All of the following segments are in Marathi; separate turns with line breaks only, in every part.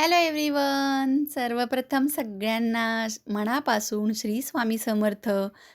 Hello everyone. सर्वप्रथम सगळ्यांना मनापासून श्री स्वामी समर्थ.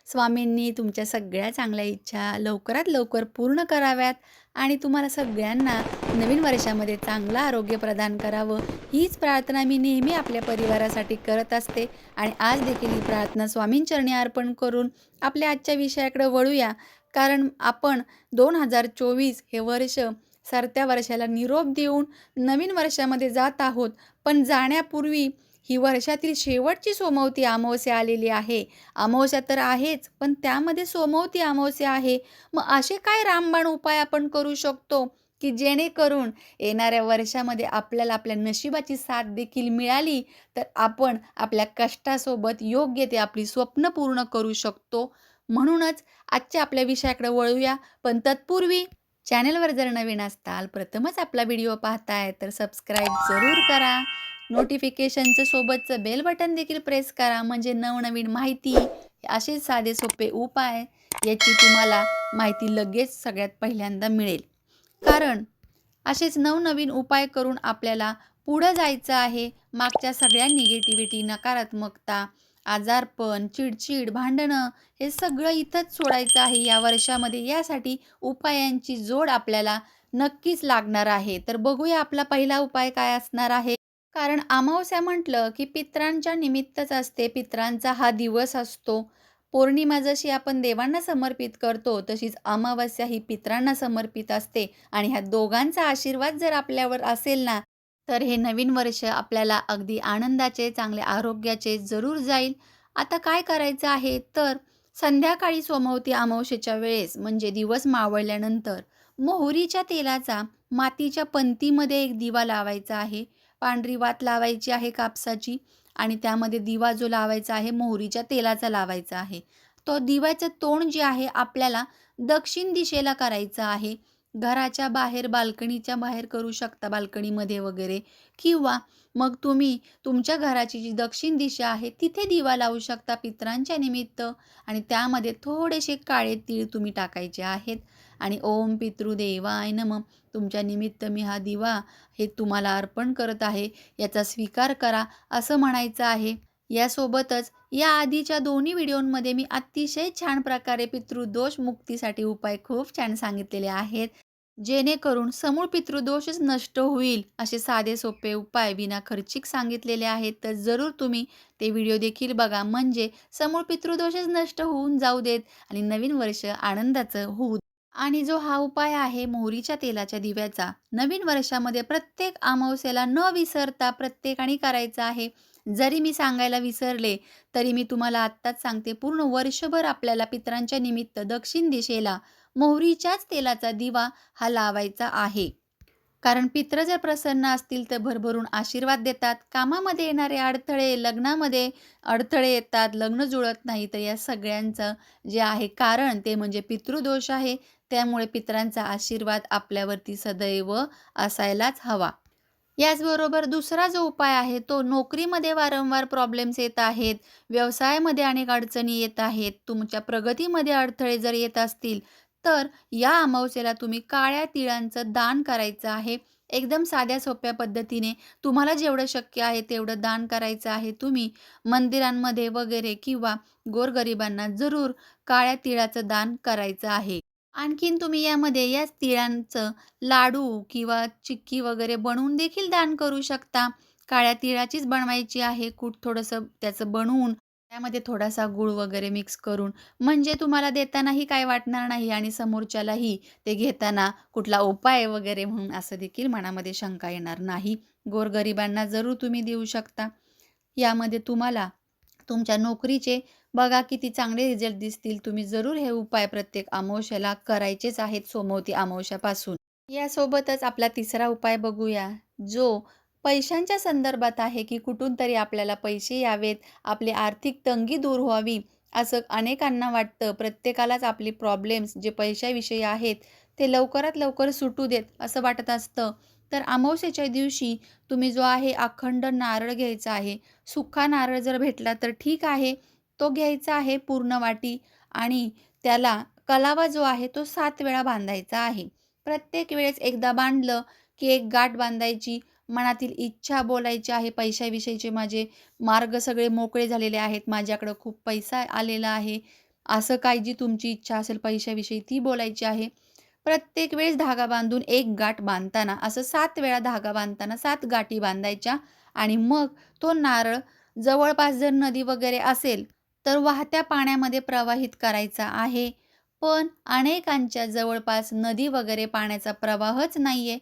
स्वामींनी तुमच्या सगळ्या चांगल्या इच्छा लवकरात लवकर पूर्ण कराव्यात आणि तुम्हाला सगळ्यांना नवीन वर्षामध्ये चांगलं आरोग्य प्रदान करावं. हीच प्रार्थना मी नेहमी आपल्या परिवारासाठी करत असते आणि आज देखील ही प्रार्थना स्वामींचरणी अर्पण करून आपल्या आजच्या विषयाकडे वळूया. कारण आपण दोन हजार चोवीस हे वर्ष सरत्या वर्षाला निरोप देऊन नवीन वर्षामध्ये जात आहोत. पण जाण्यापूर्वी ही वर्षातील शेवटची सोमवती अमावस्या आलेली आहे. अमावस्या तर आहेच पण त्यामध्ये सोमवती अमावस्या आहे. मग असे काय रामबाण उपाय आपण करू शकतो की जेणेकरून येणाऱ्या वर्षामध्ये आपल्याला आपल्या नशिबाची साथ देखील मिळाली तर आपण आपल्या कष्टासोबत योग्य ते आपली स्वप्न पूर्ण करू शकतो. म्हणूनच आजच्या आपल्या विषयाकडे वळूया. पण तत्पूर्वी चॅनलवर जर नवीन असताल प्रथमच आपला व्हिडिओ पाहताय तर सबस्क्राईब जरूर करा. नोटिफिकेशनचं सोबतचं बेल बटन देखील प्रेस करा. म्हणजे नवनवीन माहिती असे साधे सोपे उपाय याची तुम्हाला माहिती लगेच सगळ्यात पहिल्यांदा मिळेल. कारण असेच नवनवीन उपाय करून आपल्याला पुढं जायचं आहे. मागच्या सगळ्या निगेटिव्हिटी नकारात्मकता आजारपण चिडचिड भांडणं हे सगळं इथंच सोडायचं आहे या वर्षामध्ये. यासाठी उपायांची जोड आपल्याला नक्कीच लागणार आहे. तर बघूया आपला पहिला उपाय काय असणार आहे. कारण अमावस्या म्हटलं की पित्रांच्या निमित्तच असते. पित्रांचा हा दिवस असतो. पौर्णिमा जशी आपण देवांना समर्पित करतो तशीच अमावस्या ही पित्रांना समर्पित असते. आणि ह्या दोघांचा आशीर्वाद जर आपल्यावर असेल ना तर हे नवीन वर्ष आपल्याला अगदी आनंदाचे चांगले आरोग्याचे जरूर जाईल. आता काय करायचं आहे? तर संध्याकाळी सोमवती अमावशेच्या वेळेस म्हणजे दिवस मावळल्यानंतर मोहरीच्या तेलाचा मातीच्या पंतीमध्ये एक दिवा लावायचा आहे. पांढरी वात लावायची आहे कापसाची आणि त्यामध्ये दिवा जो लावायचा आहे मोहरीच्या तेलाचा लावायचा आहे. तो दिव्याचं तोंड जे आहे आपल्याला दक्षिण दिशेला करायचं आहे. घराच्या बाहेर बाल्कनीच्या बाहेर करू शकता बाल्कनीमध्ये वगैरे. किंवा मग तुम्ही तुमच्या घराची जी दक्षिण दिशा आहे तिथे दिवा लावू शकता पित्रांच्या निमित्त. आणि त्यामध्ये थोडेसे काळे तीळ तुम्ही टाकायचे आहेत. आणि ओम पितृदेवाय नम. तुमच्या निमित्त मी हा दिवा हे तुम्हाला अर्पण करत आहे. याचा स्वीकार करा असं म्हणायचं आहे. यासोबतच या आधीच्या दोन्ही व्हिडिओंमध्ये मी अतिशय छान प्रकारे पितृदोष मुक्तीसाठी उपाय खूप छान सांगितलेले आहेत. जेणेकरून समूळ पितृदोषच नष्ट होईल असे साधे सोपे उपाय विना खर्चिक सांगितलेले आहेत. तर जरूर तुम्ही ते व्हिडिओ देखील बघा. म्हणजे समूळ पितृदोषच नष्ट होऊन जाऊ देत आणि नवीन वर्ष आनंदाचं होऊ आणि जो हा उपाय आहे मोहरीच्या तेलाच्या दिव्याचा नवीन वर्षामध्ये प्रत्येक अमावस्येला न विसरता प्रत्येकाने करायचा आहे. जरी मी सांगायला विसरले तरी मी तुम्हाला आत्ताच सांगते पूर्ण वर्षभर आपल्याला पितरांच्या निमित्त दक्षिण दिशेला मोहरीच्याच तेलाचा दिवा हा लावायचा आहे. कारण पित्र जर प्रसन्न असतील तर भरभरून आशीर्वाद देतात. कामामध्ये येणारे अडथळे लग्नामध्ये अडथळे येतात लग्न जुळत नाही तर या सगळ्यांचं जे आहे कारण ते म्हणजे पितृदोष आहे. त्यामुळे पितरांचा आशीर्वाद आपल्यावरती सदैव असायलाच हवा. याचबरोबर दुसरा जो उपाय आहे तो नोकरीमध्ये वारंवार प्रॉब्लेम्स येत आहेत व्यवसायामध्ये अनेक अडचणी येत आहेत तुमच्या प्रगतीमध्ये अडथळे जर येत असतील तर या अमावस्येला तुम्ही काळ्या तिळांचं दान करायचं आहे. एकदम साध्या सोप्या पद्धतीने तुम्हाला जेवढं शक्य आहे तेवढं दान करायचं आहे तुम्ही. मंदिरांमध्ये वगैरे किंवा गोरगरिबांना जरूर काळ्या तिळाचं दान करायचं आहे. आणखीन तुम्ही यामध्ये याच तिळांचं लाडू किंवा चिक्की वगैरे बनवून देखील दान करू शकता. काळ्या तिळाचीच बनवायची आहे. कूट थोडंसं त्याचं बनवून त्यामध्ये थोडासा गूळ वगैरे मिक्स करून म्हणजे तुम्हाला देतानाही काय वाटणार नाही आणि समोरच्यालाही ते घेताना कुठला उपाय वगैरे म्हणून असं देखील मनामध्ये शंका येणार नाही. गोरगरिबांना जरूर तुम्ही देऊ शकता. यामध्ये तुम्हाला तुमच्या नोकरीचे बघा किती चांगले रिझल्ट दिसतील. तुम्ही जरूर हे उपाय प्रत्येक अमावश्याला करायचेच आहेत सोमवती अमावश्यापासून यासोबतच आपला तिसरा उपाय बघूया जो पैशांच्या संदर्भात आहे की कुठून तरी आपल्याला पैसे यावेत आपली आर्थिक तंगी दूर व्हावी असं अनेकांना वाटतं. प्रत्येकालाच आपली प्रॉब्लेम्स जे पैशाविषयी आहेत ते लवकरात लवकर सुटू देत असं वाटत असतं. तर अमावस्येच्या दिवशी तुम्ही जो आहे अखंड नारळ घ्यायचा आहे सुखा नारळ जर भेटला तर ठीक आहे तो घ्यायचा आहे पूर्ण वाटी आणि त्याला कलावा जो आहे तो सात वेळा बांधायचा आहे. प्रत्येक वेळेस एकदा बांधलं की एक गाठ बांधायची मनातील इच्छा बोलायची आहे पैशाविषयीचे माझे मार्ग सगळे मोकळे झालेले आहेत माझ्याकडं खूप पैसा आलेला आहे. असं काय जी तुमची इच्छा असेल पैशाविषयी ती बोलायची आहे. प्रत्येक वेळेस धागा बांधून एक गाठ बांधताना असं सात वेळा धागा बांधताना सात गाठी बांधायच्या आणि मग तो नारळ जवळपास जर नदी वगैरे असेल तर वाहत्या पाण्यामध्ये प्रवाहित करायचा आहे. पण अनेकांच्या जवळपास नदी वगैरे पाण्याचा प्रवाहच नाही आहे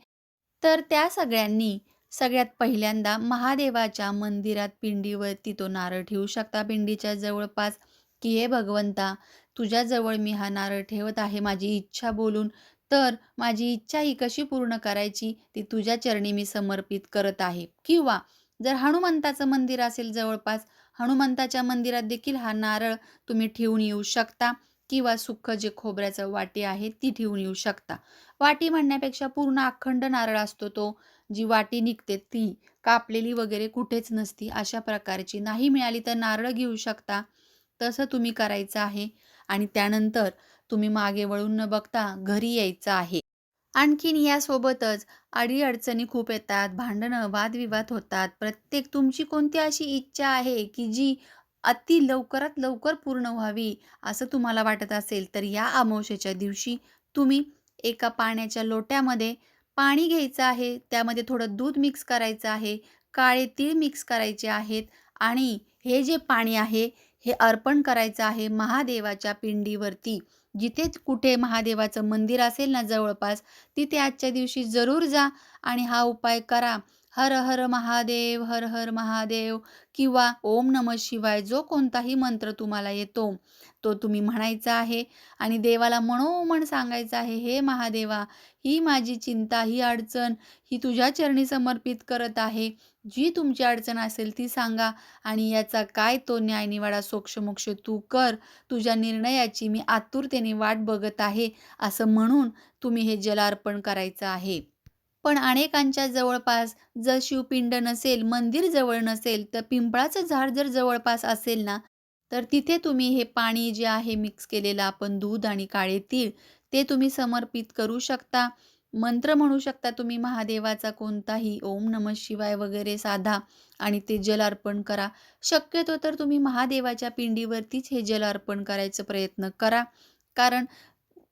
तर त्या सगळ्यांनी सगळ्यात पहिल्यांदा महादेवाच्या मंदिरात पिंडीवरती तो नारळ ठेवू शकता. पिंडीच्या जवळपास की हे भगवंता तुझ्याजवळ मी हा नारळ ठेवत आहे माझी इच्छा बोलून. तर माझी इच्छा ही कशी पूर्ण करायची? ती तुझ्या चरणी मी समर्पित करत आहे. किंवा जर हनुमंताचं मंदिर असेल जवळपास हनुमंताच्या मंदिरात देखील हा नारळ तुम्ही ठेवून येऊ शकता. किंवा सुख जे खोबऱ्याचं वाटी आहे ती ठेवून येऊ शकता. वाटी म्हणण्यापेक्षा पूर्ण अखंड नारळ असतो तो. जी वाटी निघते ती कापलेली वगैरे कुठेच नसती अशा प्रकारची. नाही मिळाली तर नारळ घेऊ शकता. तसं तुम्ही करायचं आहे. आणि त्यानंतर तुम्ही मागे वळून न बघता घरी यायचं आहे. आणखीन यासोबतच अडीअडचणी खूप येतात, भांडणं, वादविवाद होतात. प्रत्येक तुमची कोणती अशी इच्छा आहे, की जी अति लवकरात लवकर पूर्ण व्हावी, असं तुम्हाला वाटत असेल, तर या अमावशेच्या दिवशी तुम्ही एका पाण्याच्या लोट्यामध्ये पाणी घ्यायचं आहे. त्यामध्ये थोडं दूध मिक्स करायचं आहे, काळे तीळ मिक्स करायचे आहेत आणि हे जे पाणी आहे, हे अर्पण करायचं आहे महादेवाच्या पिंडीवरती. जिथे कुठे महादेवाचं मंदिर असेल ना जवळपास, तिथे आजच्या दिवशी जरूर जा आणि हा उपाय करा. हर हर महादेव, हर हर महादेव किंवा ओम नमः शिवाय जो कोणताही मंत्र तुम्हाला येतो, तो तुम्ही म्हणायचा आहे आणि देवाला मनोमन सांगायचं आहे, "हे महादेवा, ही माझी चिंता, ही अडचण, ही तुझ्या चरणी समर्पित करत आहे. जी तुमची अडचण असेल ती सांगा आणि याचा काय तो न्यायनिवाडा सोक्षमोक्ष तू कर. तुझ्या निर्णयाची मी आतुरतेने वाट बघत आहे." असं म्हणून तुम्ही हे जलार्पण करायचं आहे. पण अनेकांच्या जवळपास जर शिवपिंड नसेल, मंदिर जवळ नसेल, तर पिंपळाचं झाड जर जवळपास असेल ना, तर तिथे तुम्ही हे पाणी जे आहे मिक्स केलेलं आपण दूध आणि काळे तीळ, ते तुम्ही समर्पित करू शकता. मंत्र म्हणू शकता तुम्ही महादेवाचा कोणताही, ओम नमः शिवाय वगैरे साधा आणि ते जल अर्पण करा. शक्यतो तर तुम्ही महादेवाच्या पिंडीवरतीच हे जल अर्पण करायचा प्रयत्न करा. कारण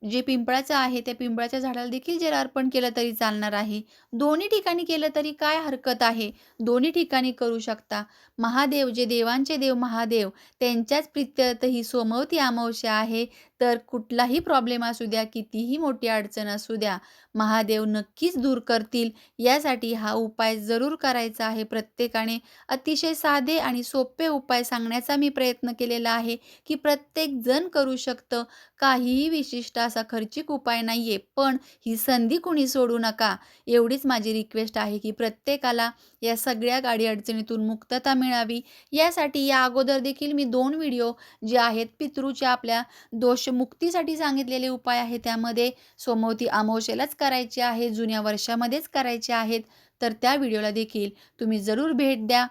जे पिंपळाचं आहे त्या पिंपळाच्या झाडाला देखील जर अर्पण केलं तरी चालणार आहे. दोन्ही ठिकाणी केलं तरी काय हरकत आहे? दोन्ही ठिकाणी करू शकता. महादेव जे देवांचे देव महादेव त्यांच्याच प्रित्यर्थ ही सोमवती अमावस्या आहे. तर कुठलाही प्रॉब्लेम असू द्या, कितीही मोठी अडचण असू द्या, महादेव नक्कीच दूर करतील. यासाठी हा उपाय जरूर करायचा आहे प्रत्येकाने. अतिशय साधे आणि सोपे उपाय सांगण्याचा मी प्रयत्न केलेला आहे, की प्रत्येक जण करू शकतं. काहीही विशिष्ट असा खर्चिक उपाय नाही आहे पण ही संधी कुणी सोडू नका. एवढीच माझी रिक्वेस्ट आहे, की प्रत्येकाला या सगळ्या गाडी अडचणीतून मुक्तता मिळावी. यासाठी या अगोदर देखील मी दोन व्हिडिओ जे आहेत पितृच्या आपल्या दोषमुक्तीसाठी सांगितलेले उपाय आहे त्यामध्ये सोमवती अमावशेलाच करायचे आहे, जुन्या वर्षामध्येच करायचे आहेत. तर त्या व्हिडिओला देखील तुम्ही जरूर भेट द्या.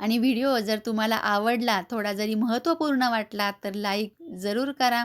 आणि व्हिडिओ जर तुम्हाला आवडला, थोडा जरी महत्त्वपूर्ण वाटला, तर लाईक जरूर करा.